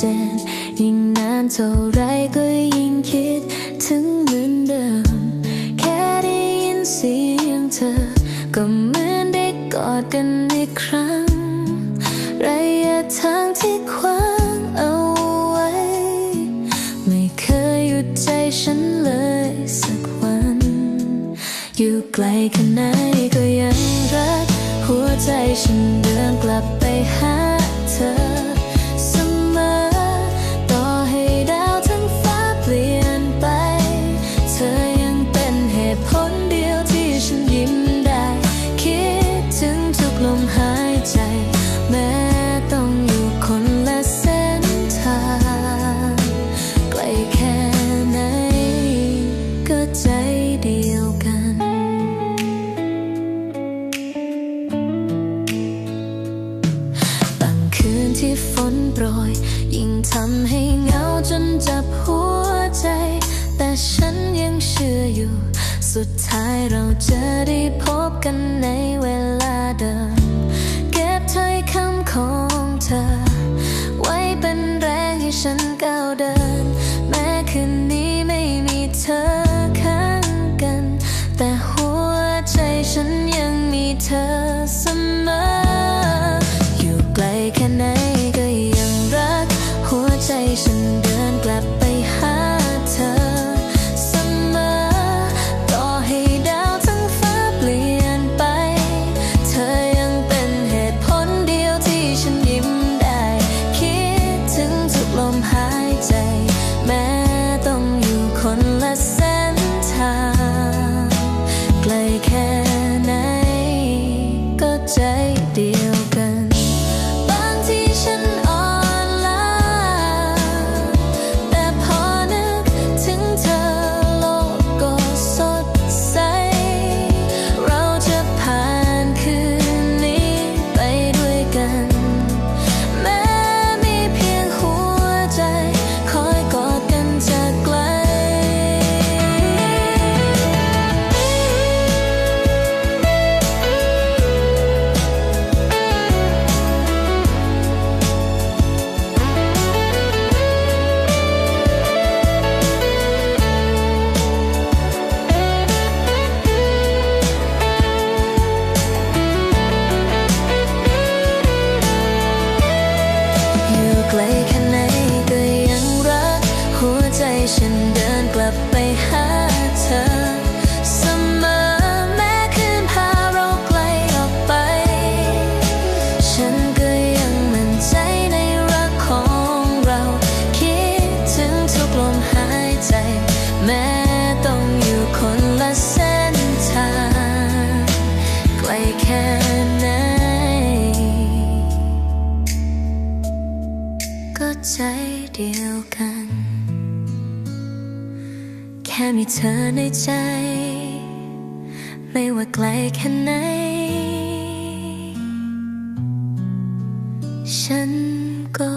ยิ่งนานเท่าไรก็ยิ่งคิดถึงเหมือนเดิม แค่ได้ยินเสียงเธอ ก็เหมือนได้กอดกันอีกครั้ง ระยะทางที่ขวางเอาไว้ ไม่เคยหยุดใจฉันเลยสักวัน อยู่ไกลแค่ไหนก็ยังรัก หัวใจฉันเดินกลับไปหาเธอำให้เหงาจนจับหัวใจ แต่ฉันยังเชื่ออยู่ สุดท้ายเราจะได้พบกันในเวลาเดิม เก็บถ้อยคำของเธอ ไว้เป็นแรงให้ฉัน ใจเดียวกัน แค่มีเธอในใจ ไม่ว่าไกลแค่ไหน ฉันก็